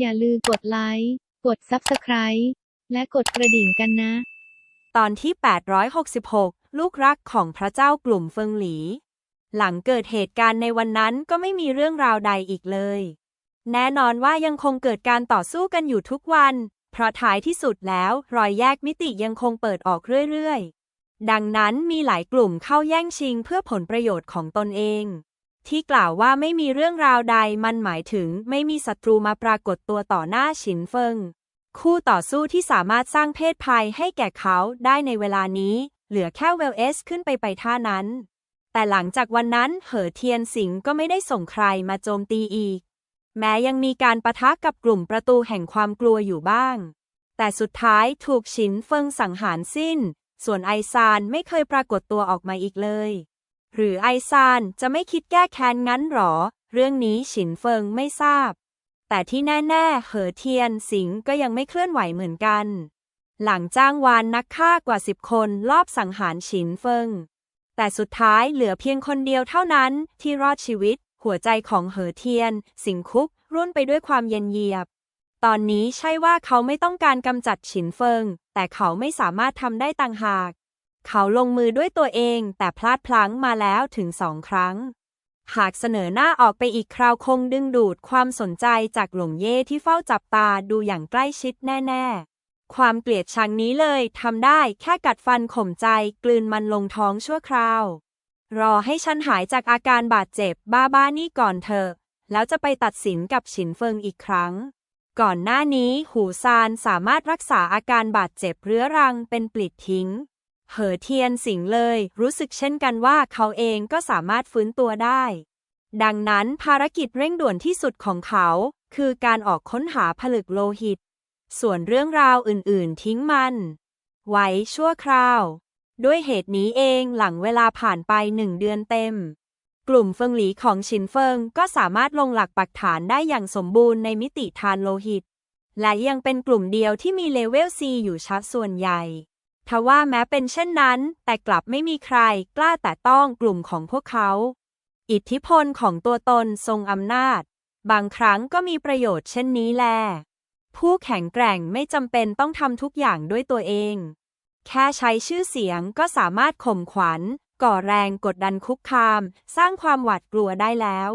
อย่าลืมกดไลค์ กด Subscribe และกดกระดิ่งกันนะ ตอนที่ 866 ลูกรักของพระเจ้ากลุ่มเฟิงหลี หลังเกิดเหตุการณ์ในวันนั้นก็ไม่มีเรื่องราวใดอีกเลย แน่นอนว่ายังคงเกิดการต่อสู้กันอยู่ทุกวัน เพราะท้ายที่สุดแล้วรอยแยกมิติยังคงเปิดออกเรื่อยๆ ดังนั้นมีหลายกลุ่มเข้าแย่งชิงเพื่อผลประโยชน์ของตนเอง ที่กล่าวว่าไม่มีเรื่องราวใดมันหมายถึงไม่มีศัตรูมาปรากฏตัวต่อหน้าฉินเฟิง คู่ต่อสู้ที่สามารถสร้างเพศภัยให้แก่เขาได้ในเวลานี้ เหลือแค่เวลเอสขึ้นไปไปท่านั้น แต่หลังจากวันนั้นเหอเทียนสิงก็ไม่ได้ส่งใครมาโจมตีอีก แม้ยังมีการประทะกับกลุ่มประตูแห่งความกลัวอยู่บ้าง แต่สุดท้ายถูกฉินเฟิงสังหารสิ้น ส่วนไอซานไม่เคยปรากฏตัวออกมาอีกเลย หรือไอซานจะไม่คิดแก้แค้นงั้นหรอ เรื่องนี้ฉินเฟิงไม่ทราบ แต่ที่แน่ๆ เหอเทียนสิงก็ยังไม่เคลื่อนไหวเหมือนกัน หลังจ้างวานนักฆ่ากว่าสิบคนลอบสังหารฉินเฟิง แต่สุดท้ายเหลือเพียงคนเดียวเท่านั้นที่รอดชีวิต หัวใจของเหอเทียน สิงคุกรุ่นไปด้วยความเย็นเยียบ ตอนนี้ใช่ว่าเขาไม่ต้องการกำจัดฉินเฟิง แต่เขาไม่สามารถทำได้ต่างหาก เขาลงมือด้วยตัวเองแต่พลาดพลั้งมาแล้วถึงสองครั้ง หากเสนอหน้าออกไปอีกคราวคงดึงดูดความสนใจจากหลงเย่ที่เฝ้าจับตาดูอย่างใกล้ชิดแน่ ๆ ความเกลียดชังนี้เลยทำได้แค่กัดฟันข่มใจกลืนมันลงท้องชั่วคราว รอให้ฉันหายจากอาการบาดเจ็บบ้าๆนี่ก่อนเถอะ แล้วจะไปตัดสินกับฉินเฟิงอีกครั้งก่อนหน้านี้หูซานสามารถรักษาอาการบาดเจ็บเรื้อรังเป็นปลิดทิ้ง เหอเทียนสิงเลย รู้สึกเช่นกันว่าเขาเองก็สามารถฟื้นตัวได้ ดังนั้นภารกิจเร่งด่วนที่สุดของเขา คือการออกค้นหาผลึกโลหิต ส่วนเรื่องราวอื่นๆ ทิ้งมัน ไว้ชั่วคราว ด้วยเหตุนี้เองหลังเวลาผ่านไปหนึ่งเดือนเต็ม กลุ่มเฟิงหลีของชินเฟิงก็สามารถลงหลักปักฐานได้อย่างสมบูรณ์ในมิติทานโลหิต และยังเป็นกลุ่มเดียวที่มีเลเวล C อยู่ชัดส่วนใหญ่ ทว่าแม้เป็นเช่นนั้น แต่กลับไม่มีใครกล้าแต่ต้องกลุ่มของพวกเขา อิทธิพลของตัวตนทรงอำนาจ บางครั้งก็มีประโยชน์เช่นนี้แล ผู้แข็งแกร่งไม่จำเป็นต้องทำทุกอย่างด้วยตัวเอง แค่ใช้ชื่อเสียงก็สามารถข่มขวัญ ก่อแรงกดดันคุกคาม สร้างความหวาดกลัวได้แล้ว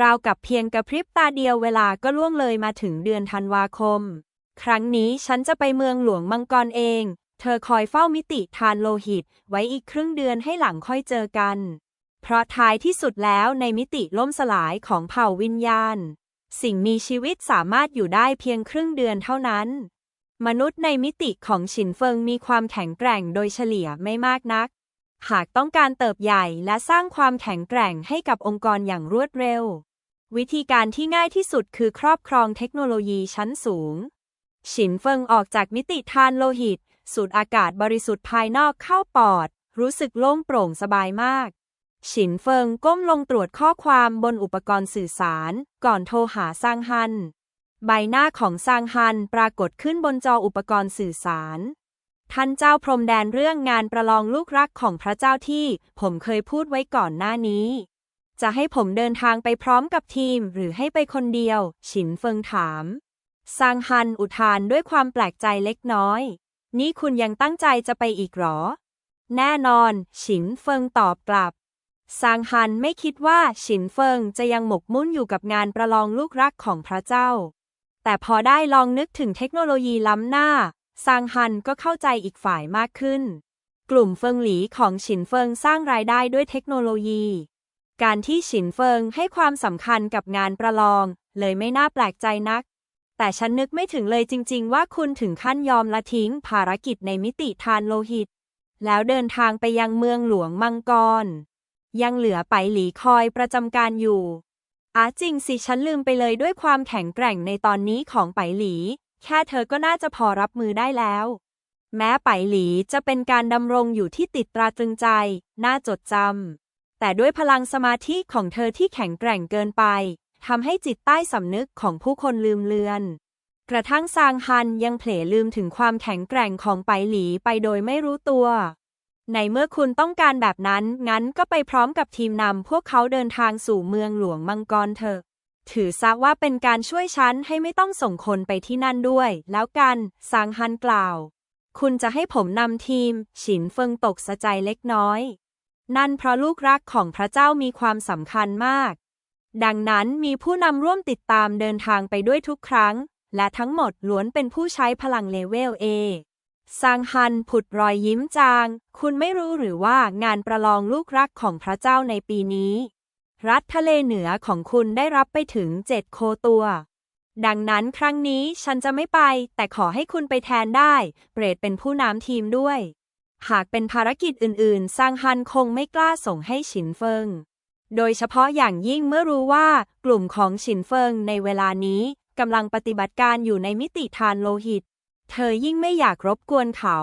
ราวกับเพียงกระพริบตาเดียวเวลาก็ล่วงเลยมาถึงเดือนธันวาคม ครั้งนี้ฉันจะไปเมืองหลวงมังกรเอง เธอคอยเฝ้ามิติทานโลหิต ไว้อีกครึ่งเดือนให้หลังค่อยเจอกัน เพราะท้ายที่สุดแล้วในมิติล่มสลายของเผ่าวิญญาณ สิ่งมีชีวิตสามารถอยู่ได้เพียงครึ่งเดือนเท่านั้น มนุษย์ในมิติของฉินเฟิงมีความแข็งแกร่งโดยเฉลี่ยไม่มากนัก หากต้องการเติบใหญ่และสร้างความแข็งแกร่งให้กับองค์กรอย่างรวดเร็ว วิธีการที่ง่ายที่สุดคือครอบครองเทคโนโลยีชั้นสูงฉินเฟิงออกจากมิติทานโลหิต สูดอากาศบริสุทธิ์ภายนอกเข้าปอด รู้สึกโล่งโปร่งสบายมาก ฉินเฟิงก้มลงตรวจข้อความบนอุปกรณ์สื่อสาร ก่อนโทรหาซางฮัน ใบหน้าของซางฮันปรากฏขึ้นบนจออุปกรณ์สื่อสาร ท่านเจ้าพรมแดนเรื่องงานประลองลูกรักของพระเจ้าที่ ผมเคยพูดไว้ก่อนหน้านี้ จะให้ผมเดินทางไปพร้อมกับทีม หรือให้ไปคนเดียว ฉินเฟิงถามซางฮันอุทานด้วยความแปลกใจเล็กน้อย นี่คุณยังตั้งใจจะไปอีกหรอ แน่นอน ฉินเฟิงตอบกลับซางฮันไม่คิดว่าฉินเฟิงจะยังหมกมุ่นอยู่กับงานประลองลูกรักของพระเจ้า แต่พอได้ลองนึกถึงเทคโนโลยีล้ำหน้าซางฮันก็เข้าใจอีกฝ่ายมากขึ้น กลุ่มเฟิงหลีของฉินเฟิงสร้างรายได้ด้วยเทคโนโลยี การที่ฉินเฟิงให้ความสำคัญกับงานประลอง เลยไม่น่าแปลกใจนัก แต่ฉันนึกไม่ถึงเลยจริง ๆ ว่าคุณถึงขั้นยอมละทิ้งภารกิจในมิติทานโลหิต แล้วเดินทางไปยังเมืองหลวงมังกร ยังเหลือไปหลีคอยประจำการอยู่อาจริงสิฉันลืมไปเลยด้วยความแข็งแกร่งในตอนนี้ของไปหลี แค่เธอก็น่าจะพอรับมือได้แล้ว แม้ไปหลีจะเป็นการดำรงอยู่ที่ติดตราตรึงใจ น่าจดจำแต่ด้วยพลังสมาธิของเธอที่แข็งแกร่งเกินไป ทำให้จิตใต้สำนึกของผู้คนลืมเลือน กระทั่งซางฮันยังเผลอลืมถึงความแข็งแกร่งของไปหลีไปโดยไม่รู้ตัว ในเมื่อคุณต้องการแบบนั้น งั้นก็ไปพร้อมกับทีมนำพวกเขาเดินทางสู่เมืองหลวงมังกรเถอะ ถือซะว่าเป็นการช่วยฉันให้ไม่ต้องส่งคนไปที่นั่นด้วย แล้วกันซางฮันกล่าว คุณจะให้ผมนำทีม ฉินเฟิงตกสะใจเล็กน้อย นั่นเพราะลูกรักของพระเจ้ามีความสำคัญมาก ดังนั้นมีผู้นำร่วมติดตามเดินทางไปด้วยทุกครั้ง และทั้งหมดล้วนเป็นผู้ใช้พลังเลเวลเอซางฮันผุดรอยยิ้มจาง คุณไม่รู้หรือว่างานประลองลูกรักของพระเจ้าในปีนี้ รัฐทะเลเหนือของคุณได้รับไปถึงเจ็ดโคตัว ดังนั้นครั้งนี้ฉันจะไม่ไป แต่ขอให้คุณไปแทนได้เปรดเป็นผู้นำทีมด้วย หากเป็นภารกิจอื่นๆ ซางฮันคงไม่กล้าส่งให้ฉินเฟิง โดยเฉพาะอย่างยิ่งเมื่อรู้ว่ากลุ่มของฉินเฟิงในเวลานี้กำลังปฏิบัติการอยู่ในมิติทานโลหิต เธอยิ่งไม่อยากรบกวนเขา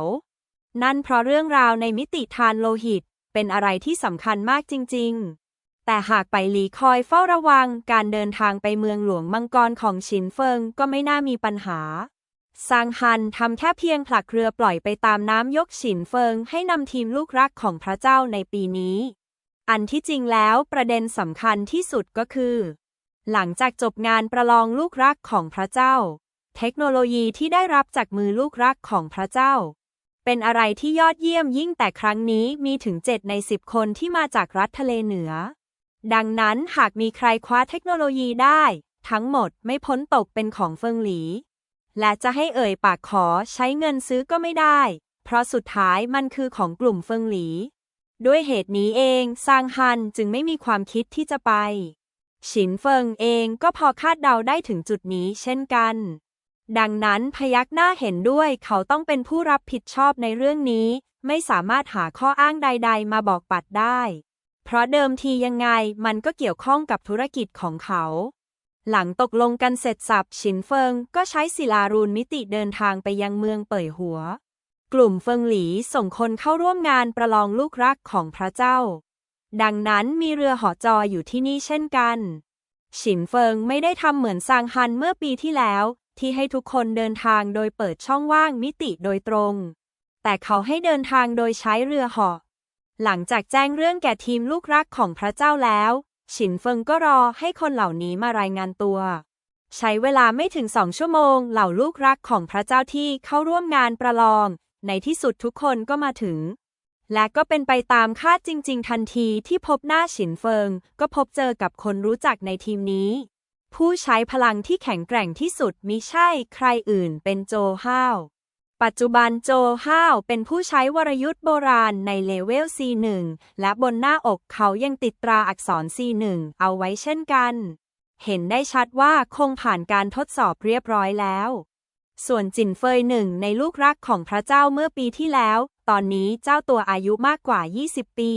นั่นเพราะเรื่องราวในมิติทานโลหิต เป็นอะไรที่สำคัญมากจริง ๆ แต่หากไปหลีคอยเฝ้าระวังการเดินทางไปเมืองหลวงมังกรของฉินเฟิงก็ไม่น่ามีปัญหาซางฮันทำแค่เพียงผลักเรือปล่อยไปตามน้ำยกฉินเฟิงให้นำทีมลูกรักของพระเจ้าในปีนี้ อันที่จริงแล้วประเด็นสำคัญที่สุดก็คือ หลังจากจบงานประลองลูกรักของพระเจ้า เทคโนโลยีที่ได้รับจากมือลูกรักของพระเจ้า เป็นอะไรที่ยอดเยี่ยมยิ่งแต่ครั้งนี้มีถึง 7 ใน 10 คนที่มาจากรัฐทะเลเหนือ ดังนั้นหากมีใครคว้าเทคโนโลยีได้ ทั้งหมดไม่พ้นตกเป็นของเฟิงหลี และจะให้เอ่ยปากขอใช้เงินซื้อก็ไม่ได้ เพราะสุดท้ายมันคือของกลุ่มเฟิงหลี ด้วยเหตุนี้เองซางฮันจึงไม่มีความคิดที่จะไป ฉินเฟิงเองก็พอคาดเดาได้ถึงจุดนี้เช่นกัน ดังนั้นพยักหน้าเห็นด้วยเขาต้องเป็นผู้รับผิดชอบในเรื่องนี้ ไม่สามารถหาข้ออ้างใด ๆ มาบอกปัดได้ เพราะเดิมทียังไงมันก็เกี่ยวข้องกับธุรกิจของเขา หลังตกลงกันเสร็จสับฉินเฟิงก็ใช้ศิลารูนมิติเดินทางไปยังเมืองเป่ยหัว กลุ่มเฟิงหลีส่งคนเข้าร่วมงานประลองลูกรักของพระเจ้า ดังนั้นมีเรือหอจออยู่ที่นี่เช่นกัน ฉินเฟิงไม่ได้ทำเหมือนซางฮันเมื่อปีที่แล้ว ที่ให้ทุกคนเดินทางโดยเปิดช่องว่างมิติโดยตรง แต่เขาให้เดินทางโดยใช้เรือหาะหลังจากแจ้งเรื่องแก่ทีมลูกรักของพระเจ้าแล้ว ฉินเฟิงก็รอให้คนเหล่านี้มารายงานตัว ใช้เวลาไม่ถึงสองชั่วโมง เหล่าลูกรักของพระเจ้าที่เข้าร่วมงานประลอง ในที่สุดทุกคนก็มาถึง และก็เป็นไปตามคาดจริง ๆ ทันทีที่พบหน้าฉินเฟิง ก็พบเจอกับคนรู้จักในทีมนี้ ผู้ใช้พลังที่แข็งแกร่งที่สุดมิใช่ใครอื่นเป็นโจห้าว ปัจจุบันโจห้าวเป็นผู้ใช้วรยุทธ์โบราณในเลเวล C1 และบนหน้าอกเขายังติดตราอักษร C1 เอาไว้เช่นกัน เห็นได้ชัดว่าคงผ่านการทดสอบเรียบร้อยแล้ว ส่วนจินเฟยหนึ่งในลูกรักของพระเจ้าเมื่อปีที่แล้ว ตอนนี้เจ้าตัวอายุมากกว่า 20 ปี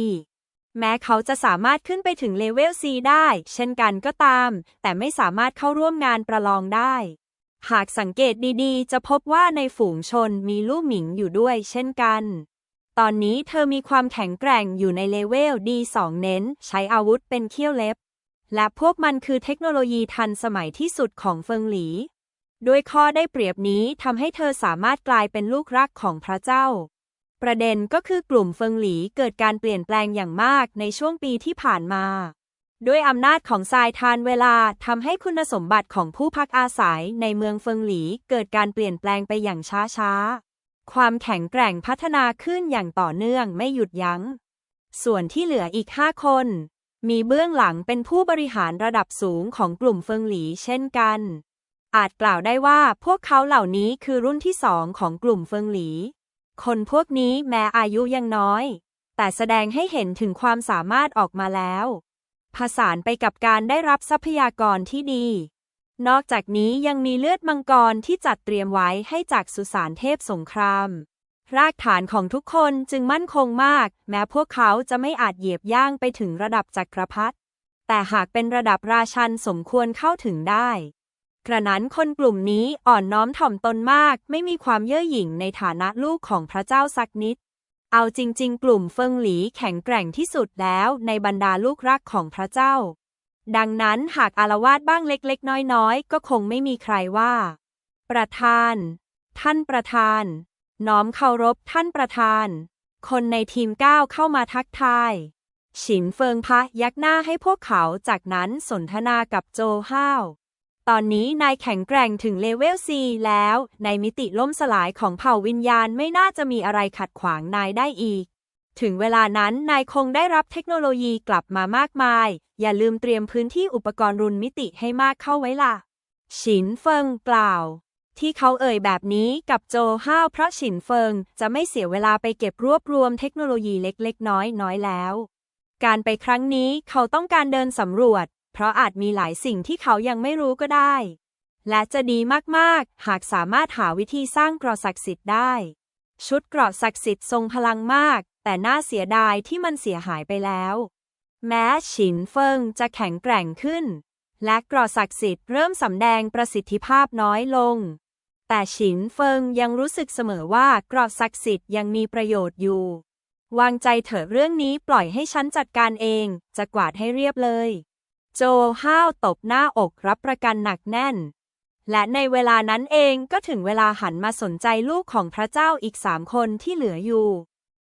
แม้เขาจะสามารถขึ้นไปถึงเลเวล C ได้ เช่นกันก็ตาม แต่ไม่สามารถเข้าร่วมงานประลองได้ หากสังเกตดีๆ จะพบว่าในฝูงชนมีลู่หมิงอยู่ด้วยเช่นกัน ตอนนี้เธอมีความแข็งแกร่งอยู่ในเลเวล D2 เน้น ใช้อาวุธเป็นเขี้ยวเล็บ และพวกมันคือเทคโนโลยีทันสมัยที่สุดของเฟิงหลี ด้วยข้อได้เปรียบนี้ทำให้เธอสามารถกลายเป็นลูกรักของพระเจ้า ประเด็นก็คือกลุ่มเฟิงหลีเกิดการเปลี่ยนแปลงอย่างมากในช่วงปีที่ผ่านมาด้วยอำนาจของทรายทานเวลาทำให้คุณสมบัติของผู้พักอาศัยในเมืองเฟิงหลีเกิดการเปลี่ยนแปลงไปอย่างช้าๆ ความแข็งแกร่งพัฒนาขึ้นอย่างต่อเนื่องไม่หยุดยัง้ง ส่วนที่เหลืออีกห้าคน มีเบื้องหลังเป็นผู้บริหารระดับสูงของกลุ่มเฟิงหลีเช่นกัน อาจกล่าวได้ว่าพวกเขาเหล่านี้คือรุ่นที่สองของกลุ่มเฟิงหลี คนพวกนี้แม้อายุยังน้อย แต่แสดงให้เห็นถึงความสามารถออกมาแล้วผสานไปกับการได้รับทรัพยากรที่ดี นอกจากนี้ยังมีเลือดมังกรที่จัดเตรียมไว้ให้จากสุสานเทพสงคราม รากฐานของทุกคนจึงมั่นคงมาก แม้พวกเขาจะไม่อาจเหยียบย่างไปถึงระดับจักรพรรดิแต่หากเป็นระดับราชันสมควรเข้าถึงได้ กระนั้นคนกลุ่มนี้อ่อนน้อมถ่อมตนมาก ไม่มีความเย่อหยิ่งในฐานะลูกของพระเจ้าสักนิด เอาจริง ๆ กลุ่มเฟิงหลีแข็งแกร่งที่สุดแล้วในบรรดาลูกรักของพระเจ้า ดังนั้นหากอารวาสบ้างเล็กๆ น้อยๆ ก็คงไม่มีใครว่า ประธาน ท่านประธาน น้อมเคารพท่านประธาน คนในทีมก้าวเข้ามาทักทาย ฉินเฟิงพะยักหน้าให้พวกเขาจากนั้นสนทนากับโจห้าว ตอนนี้นายแข็งแกร่งถึงเลเวล4แล้ว ในมิติล่มสลายของเผ่าวิญญาณไม่น่าจะมีอะไรขัดขวางนายได้อีก ถึงเวลานั้นนายคงได้รับเทคโนโลยีกลับมามากมาย อย่าลืมเตรียมพื้นที่อุปกรณ์รุนมิติให้มากเข้าไว้ล่ะ ฉินเฟิงกล่าว ที่เขาเอ่ยแบบนี้กับโจห้าวเพราะฉินเฟิงจะไม่เสียเวลาไปเก็บรวบรวมเทคโนโลยีเล็กๆ น้อยๆแล้ว การไปครั้งนี้เขาต้องการเดินสำรวจ เพราะอาจมีหลายสิ่งที่เขายังไม่รู้ก็ได้ และจะดีมากๆ หากสามารถหาวิธีสร้างเกราะศักดิ์สิทธิ์ได้ ชุดเกราะศักดิ์สิทธิ์ทรงพลังมาก แต่น่าเสียดายที่มันเสียหายไปแล้ว แม้ฉินเฟิงจะแข็งแกร่งขึ้น และเกราะศักดิ์สิทธิ์เริ่มสำแดงประสิทธิภาพน้อยลง แต่ฉินเฟิงยังรู้สึกเสมอว่าเกราะศักดิ์สิทธิ์ยังมีประโยชน์อยู่วางใจเถอะเรื่องนี้ปล่อยให้ฉันจัดการเอง จะกวาดให้เรียบเลย โจห้าวตบหน้าอกรับประกันหนักแน่น และในเวลานั้นเองก็ถึงเวลาหันมาสนใจลูกของพระเจ้าอีกสามคนที่เหลืออยู่